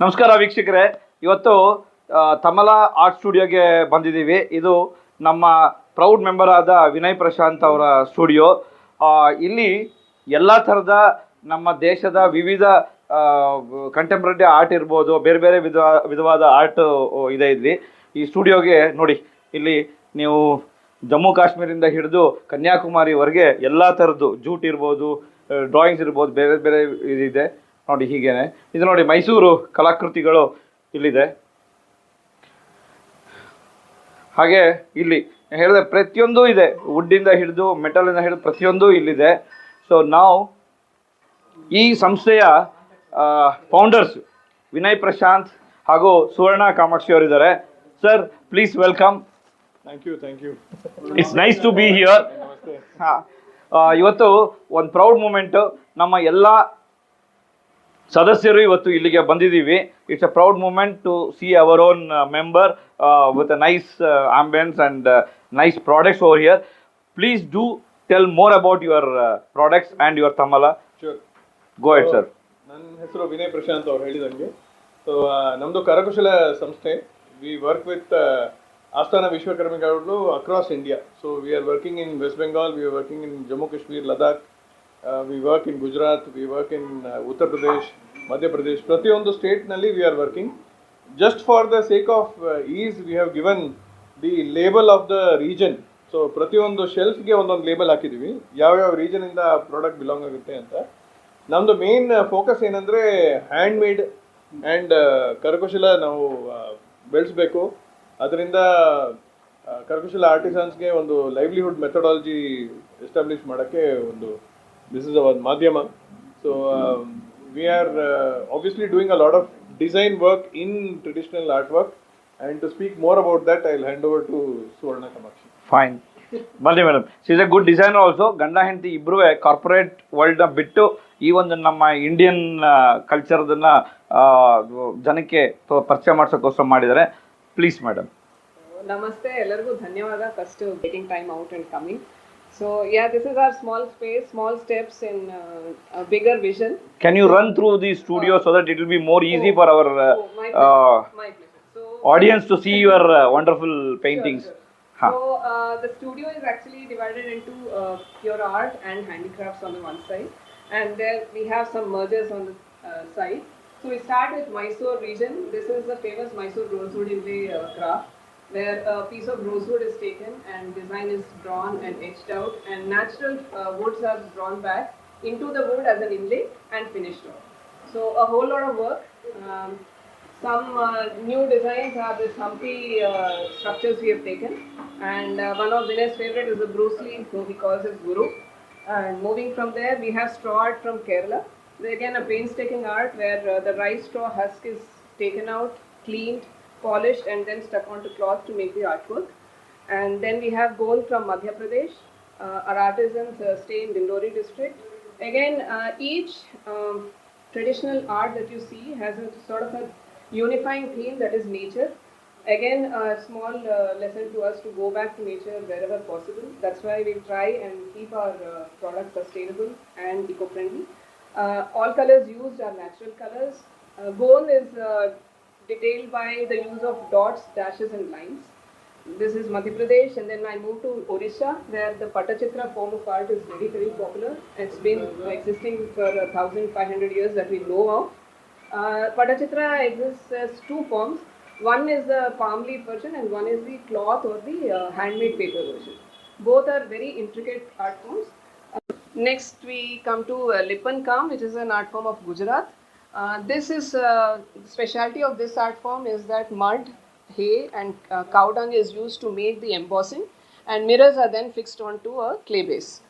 ನಮಸ್ಕಾರ ವೀಕ್ಷಕರೇ. ಇವತ್ತು ತಮಲಾ ಆರ್ಟ್ ಸ್ಟುಡಿಯೋಗೆ ಬಂದಿದ್ದೀವಿ. ಇದು ನಮ್ಮ ಪ್ರೌಡ್ ಮೆಂಬರ್ ಆದ ವಿನಯ್ ಪ್ರಶಾಂತ್ ಅವರ ಸ್ಟುಡಿಯೋ. ಇಲ್ಲಿ ಎಲ್ಲ ಥರದ ನಮ್ಮ ದೇಶದ ವಿವಿಧ ಕಂಟೆಂಪ್ರರಿ ಆರ್ಟ್ ಇರ್ಬೋದು, ಬೇರೆ ಬೇರೆ ವಿಧ, ವಿಧವಾದ ಆರ್ಟ್ ಇದೆ ಇಲ್ಲಿ. ಈ ಸ್ಟುಡಿಯೋಗೆ ನೋಡಿ, ಇಲ್ಲಿ ನೀವು ಜಮ್ಮು ಕಾಶ್ಮೀರಿಂದ ಹಿಡಿದು ಕನ್ಯಾಕುಮಾರಿವರೆಗೆ ಎಲ್ಲ ಥರದ್ದು ಜೂಟ್ ಇರ್ಬೋದು ಡ್ರಾಯಿಂಗ್ಸ್ ಇರ್ಬೋದು, ಬೇರೆ ಬೇರೆ ಇದಿದೆ ನೋಡಿ ಹೀಗೇನೆ. ಇದು ನೋಡಿ ಮೈಸೂರು ಕಲಾಕೃತಿಗಳು ಇಲ್ಲಿದೆ. ಹಾಗೆ ಇಲ್ಲಿ ಹೇಳಿದೆ ಪ್ರತಿಯೊಂದು ಇದೆ. ವುಡ್ಡಿಂದ ಹಿಡಿದು ಮೆಟಲಿಂದ ಹಿಡಿದು ಪ್ರತಿಯೊಂದು ಇಲ್ಲಿದೆ. ಸೊ ನಾವು ಈ ಸಂಸ್ಥೆಯ ಫೌಂಡರ್ಸ್ ವಿನಯ್ ಪ್ರಶಾಂತ್ ಹಾಗೂ ಸುವರ್ಣ ಕಾಮಾಕ್ಷಿ ಅವರಿದ್ದಾರೆ. Sir please welcome thank you thank you it's nice to be here ಹಾಂ. ಇವತ್ತು ಒಂದು ಪ್ರೌಡ್ ಮೂಮೆಂಟು ನಮ್ಮ ಎಲ್ಲ ಸದಸ್ಯರು ಇವತ್ತು ಇಲ್ಲಿಗೆ ಬಂದಿದ್ದೀವಿ. It's a proud moment to see our own member with a nice ambience and nice products over here please do tell more about your products and your ತಮ್ಮಲ sure go it sir ನನ್ನ ಹೆಸರು ವಿನಯ್ ಪ್ರಶಾಂತ್ ಅವ್ರು ಹೇಳಿದಂಗೆ. So ನಮ್ಮದು ಕರಕುಶಲ ಸಂಸ್ಥೆ. V work with ಆಸ್ಥಾನ ವಿಶ್ವಕರ್ಮಿಗಳು across India so we are working in west Bengal we are working in Jammu Kashmir Ladakh we work in Gujarat we work in Uttar Pradesh Madhya Pradesh ಪ್ರತಿಯೊಂದು ಸ್ಟೇಟ್ನಲ್ಲಿ we are working just for the sake of is we have given the label of the region so ಪ್ರತಿಯೊಂದು ಶೆಲ್ಫ್ಗೆ ಒಂದೊಂದು label ಹಾಕಿದ್ದೀವಿ ಯಾವ್ಯಾವ ರೀಜನಿಂದ product belong ಆಗುತ್ತೆ ಅಂತ. ನಮ್ಮದು main focus ಏನಂದರೆ ಹ್ಯಾಂಡ್ ಮೇಡ್ ಆ್ಯಂಡ್ ಕರಕುಶಲ ನಾವು ಬೆಳೆಸಬೇಕು. ಅದರಿಂದ ಕರಕುಶಲ ಆರ್ಟಿಸನ್ಸ್ಗೆ ಒಂದು ಲೈವ್ಲಿಹುಡ್ ಮೆಥಡಾಲಜಿ ಎಸ್ಟಾಬ್ಲಿಷ್ ಮಾಡೋಕ್ಕೆ ಒಂದು this is our Madhyama. So um, we are uh, obviously doing a lot of design work in traditional artwork. And to speak more about that, I'll hand over to Suvarna Kamakshi. Fine. ಬನ್ನಿ madam she is a good designer also ಗಂಡ ಹೆಂಡತಿ ಇಬ್ಬರೂ corporate ವರ್ಲ್ಡ್ನ ಬಿಟ್ಟು ಈ ಒಂದು ನಮ್ಮ Indian ಕಲ್ಚರ್ದನ್ನು ಜನಕ್ಕೆ ಪರಿಚಯ ಮಾಡ್ಸೋಕ್ಕೋಸ್ಕರ ಮಾಡಿದರೆ ಪ್ಲೀಸ್ ಮೇಡಮ್ ನಮಸ್ತೆ ಎಲ್ಲರಿಗೂ ಧನ್ಯವಾದ first time out and coming So yeah, this is our small space, small steps in uh, a bigger vision. Can you run through the studio so that it will be more easy oh, for our oh, uh, Oh, my pleasure. uh, my pleasure. So, audience to see your uh, wonderful paintings? Sure, sure. Huh. So uh, the studio is actually divided into uh, pure art and handicrafts on the one side, and there we have some mergers on the uh, side. So we start with Mysore region. This is the famous Mysore rosewood inlay uh, craft where a piece of rosewood is taken and design is drawn and etched out, and natural uh, woods are drawn back into the wood as an inlay and finished off. So a whole lot of work. Um, some uh, new designs are the Humpy uh, structures we have taken, and uh, one of Vinay's favorite is the Bruce Lee, who he calls his guru. And moving from there, we have straw art from Kerala. Again a painstaking art where uh, the rice straw husk is taken out, cleaned, polished, and then stuck onto cloth to make the artwork. And then we have gold from Madhya Pradesh. Uh, our artisans uh, stay in Dindori district. Again, uh, each um, traditional art that you see has a sort of a unifying theme that is nature. Again, a small uh, lesson to us to go back to nature wherever possible. That's why we try and keep our uh, products sustainable and eco-friendly. Uh, all colors used are natural colors. Uh, is detailed by the use of dots, dashes, and lines. This is Madhya Pradesh, and then I moved to Odisha, where the Patachitra form of art is very, very popular. It's been existing for uh, 1500 years that we know of. Uh, Patachitra exists as two forms. One is the palm leaf version, and one is the cloth or the uh, handmade paper version. Both are very intricate art forms. Next, we come to uh, Lipan Kam, which is an art form of Gujarat. Uh, this is uh, specialty of this art form is that mud, hay, and uh, cow dung is used to make the embossing, and mirrors are then fixed onto a clay base.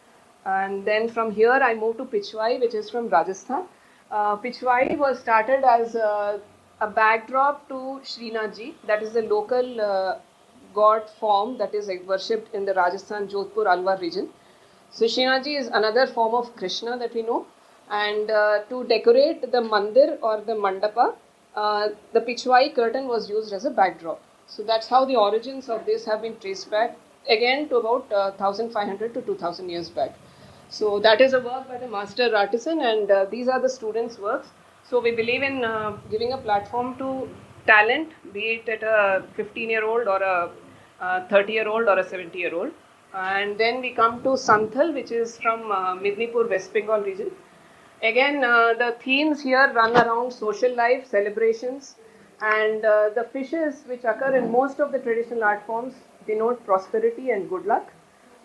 And then from here, I move to Pichwai, which is from Rajasthan. Uh, Pichwai was started as a, a backdrop to Srinathji, that is the local uh, god form that is worshipped in the Rajasthan, Jodhpur, Alwar region. So Srinathji is another form of Krishna that we know. And uh, to decorate the mandir or the mandapa, uh, the Pichwai curtain was used as a backdrop. So that's how the origins of this have been traced back again to about uh, 1500 to 2000 years back. So that is a work by the master artisan, and uh, these are the students' works. So we believe in uh, giving a platform to talent, be it at a 15 year old or a 30 year old or a 70 year old. And then we come to Santhal, which is from uh, Midnipur, West Bengal region. Again, uh, the themes here run around social life, celebrations, and uh, the fishes which occur in most of the traditional art forms denote prosperity and good luck.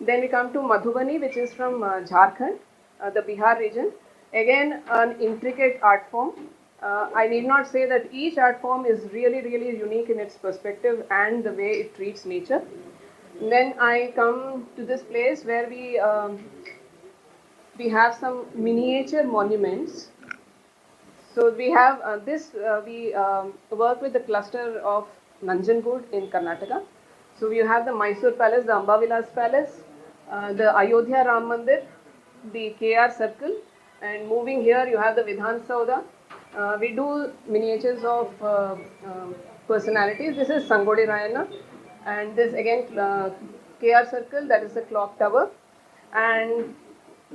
Then we come to Madhubani, which is from uh, Jharkhand, uh, the Bihar region. Again, an intricate art form. Uh, I need not say that each art form is really, really unique in its perspective and the way it treats nature. Then I come to this place where we um, we have some miniature monuments. So we have uh, this. Uh, we um, work with the cluster of Nanjangud in Karnataka. So you have the Mysore Palace, the Ambavilas Palace, uh, the Ayodhya Ram Mandir, the KR Circle, and moving here you have the Vidhan Sauda. Uh, we do miniatures of uh, um, personalities. This is Sangodi Rayana, and this again uh, KR Circle. That is the clock tower, and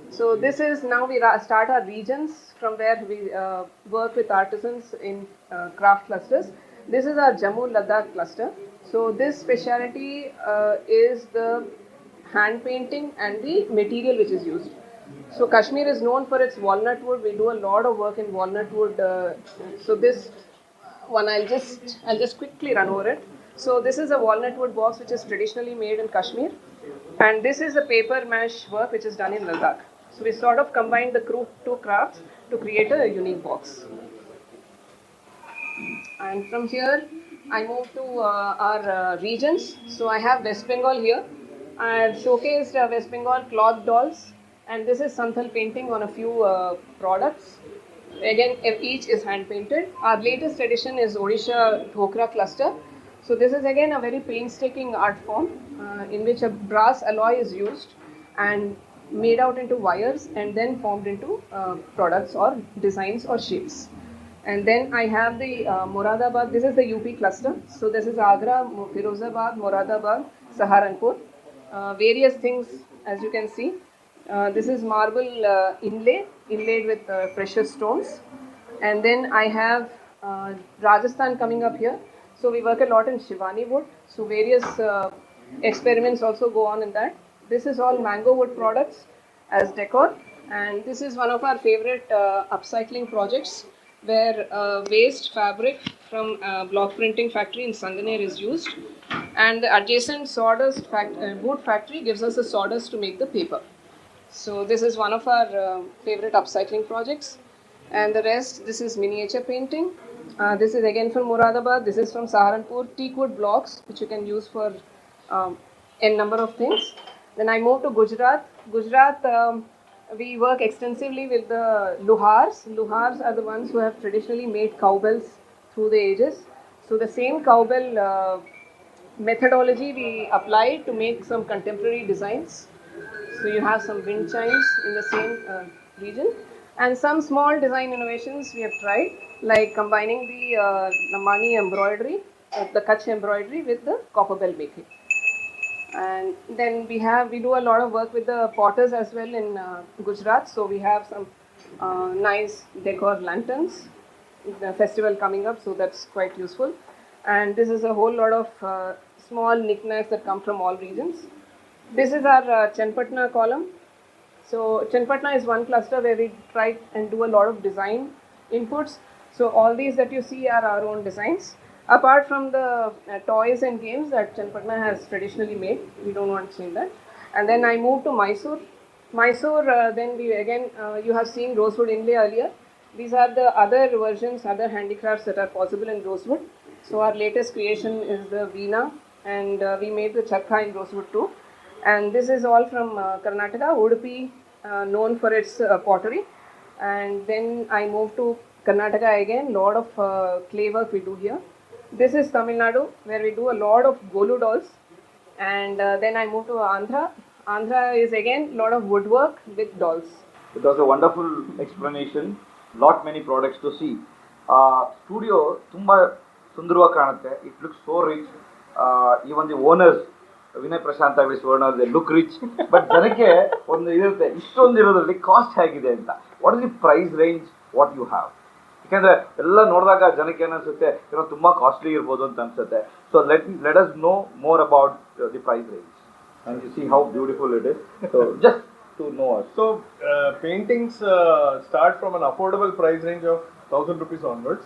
so this is now we start our regions from where we uh, work with artisans in uh, craft clusters. This is our Jammu Ladakh cluster. So this specialty uh, is the hand painting and the material which is used. So Kashmir is known for its walnut wood. We do a lot of work in walnut wood. Uh, so this one I'll just I'll just quickly run over it. So this is a walnut wood box which is traditionally made in Kashmir, and this is a paper mash work which is done in Ladakh. So we sort of combined the two crafts to create a unique box. And from here, I move to uh, our uh, regions. So I have West Bengal here. I have showcased uh, West Bengal cloth dolls, and this is Santhal painting on a few uh, products. Again, each is hand painted. Our latest edition is Odisha Dhokra cluster. So this is again a very painstaking art form uh, in which a brass alloy is used and made out into wires and then formed into uh, products or designs or shapes. And then I have the uh, Moradabad. This is the UP cluster. So this is Agra, Firozabad, Moradabad, Saharanpur. Uh, various things as you can see. Uh, this is marble uh, inlay, inlaid with precious stones. And then I have Rajasthan coming up here. So we work a lot in Shivani wood. So various uh, experiments also go on in that. This is all mango wood products as decor. And this is one of our favorite uh, upcycling projects where uh, waste fabric from uh, block printing factory in Sanganer is used. And the adjacent sawdust fact- uh, wood factory gives us the sawdust to make the paper. So this is one of our uh, favorite upcycling projects. And the rest, this is miniature painting. Uh, this is again from Moradabad. This is from Saharanpur. Teakwood blocks, which you can use for um, n number of things. Then I moved to Gujarat. Gujarat, um, we work extensively with the Luhars. Luhars are the ones who have traditionally made cowbells through the ages. So the same cowbell uh, methodology we apply to make some contemporary designs. So you have some wind chimes in the same uh, region, and some small design innovations we have tried, like combining the uh, Namani embroidery, uh, the Kutch embroidery with the copper bell making. And then we have we do a lot of work with the potters as well in uh, Gujarat. So we have some uh, nice decor lanterns. The festival coming up, so that's quite useful. And this is a whole lot of uh, small knickknacks that come from all regions. This is our uh, Chenpatna column. So Chenpatna is one cluster where we try and do a lot of design inputs. So all these that you see are our own designs. Apart from the uh, toys and games that Chenpatna has traditionally made, we don't want to change that. And then I moved to Mysore. Mysore, uh, then we again, uh, you have seen rosewood inlay earlier. These are the other versions, other handicrafts that are possible in rosewood. So our latest creation is the Veena, and uh, we made the Charkha in rosewood too. And this is all from uh, Karnataka, Udupi, uh, known for its uh, pottery. And then I moved to Karnataka again, lot of uh, clay work we do here. This is Tamil Nadu, where we do a lot of Golu dolls. And uh, then I moved to Andhra. Andhra is again lot of woodwork with dolls. It was a wonderful explanation. Lot many products to see. Studio ತುಂಬ ಸುಂದರವಾಗಿ ಕಾಣುತ್ತೆ it look so rich even the owners Vinay Prashant ಆಗಲಿ ಸುವರ್ಣ ಆಗಲಿ look rich but ಜನಕ್ಕೆ ಒಂದು ಇರುತ್ತೆ ಇಷ್ಟೊಂದು ಇರೋದ್ರಲ್ಲಿ cost ಹೇಗಿದೆ ಅಂತ. What is the price range what you have ಯಾಕಂದ್ರೆ ಎಲ್ಲ ನೋಡಿದಾಗ ಜನಕ್ಕೆ ಏನನ್ಸುತ್ತೆ ಏನೋ ತುಂಬಾ ಕಾಸ್ಟ್ಲಿ ಇರ್ಬೋದು ಅಂತ ಅನ್ಸುತ್ತೆ. So let let us know more about the price range and you see how beautiful it is so just to know us start from an affordable price range of thousand rupees onwards.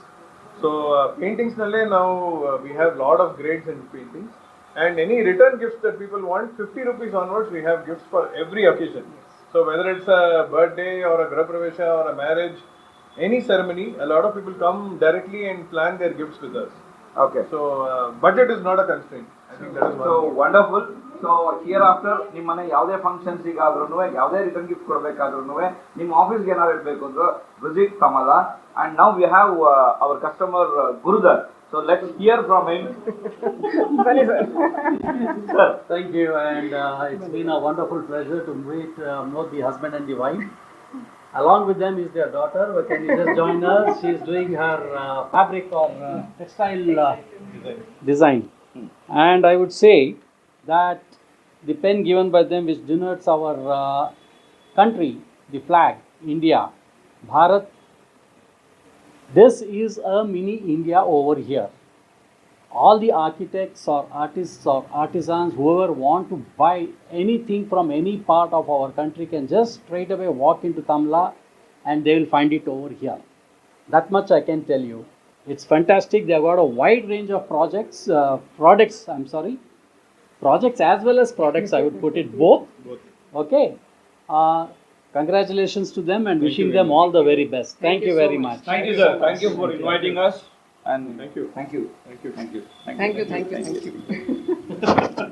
So uh, paintings nalle now uh, we have lot of grades in paintings, And any return gifts that people want, 50 rupees onwards, we have gifts for every occasion. So whether it's a birthday or a Grapravesha or a marriage, any ceremony, a lot of people come directly and plan their gifts with us. Okay. So uh, budget is not a constraint. I think that is So wonderful so hereafter ನಿಮ್ಮ ಮನೆ ಯಾವುದೇ ಫಂಕ್ಷನ್ಸಿಗಾದ್ರೂ ಯಾವುದೇ return gift ಕೊಡಬೇಕಾದ್ರೂ ನಿಮ್ಮ ಆಫೀಸ್ಗೆ ಏನಾದ್ರು ಇರಬೇಕು ಅಂದ್ರೆ visit Kamala and now we have our customer ಗುರುದರ್ so let here from him Thank you, and uh, it's been a wonderful pleasure to meet uh, both the husband and the wife. Along with them is their daughter. Well, Can you just join us? She's doing her uh, fabric or uh, textile uh, design. And I would say that the pen given by them, which denotes our uh, country, the flag, India, Bharat. This is a mini India over here. All the architects or artists or artisans whoever want to buy anything from any part of our country can just straight away walk into tamla and they will find it over here. That much i can tell you. It's fantastic. They have got a wide range of projects uh, products i'm sorry projects as well as products, I would put it both. Okay. Uh, congratulations to them and thank wishing them all the very best. Thank, thank you, very much. much. Thank you, sir. Thank you for inviting us. And thank you. Thank you. Thank you. Thank you. Thank you. Thank you. Thank you.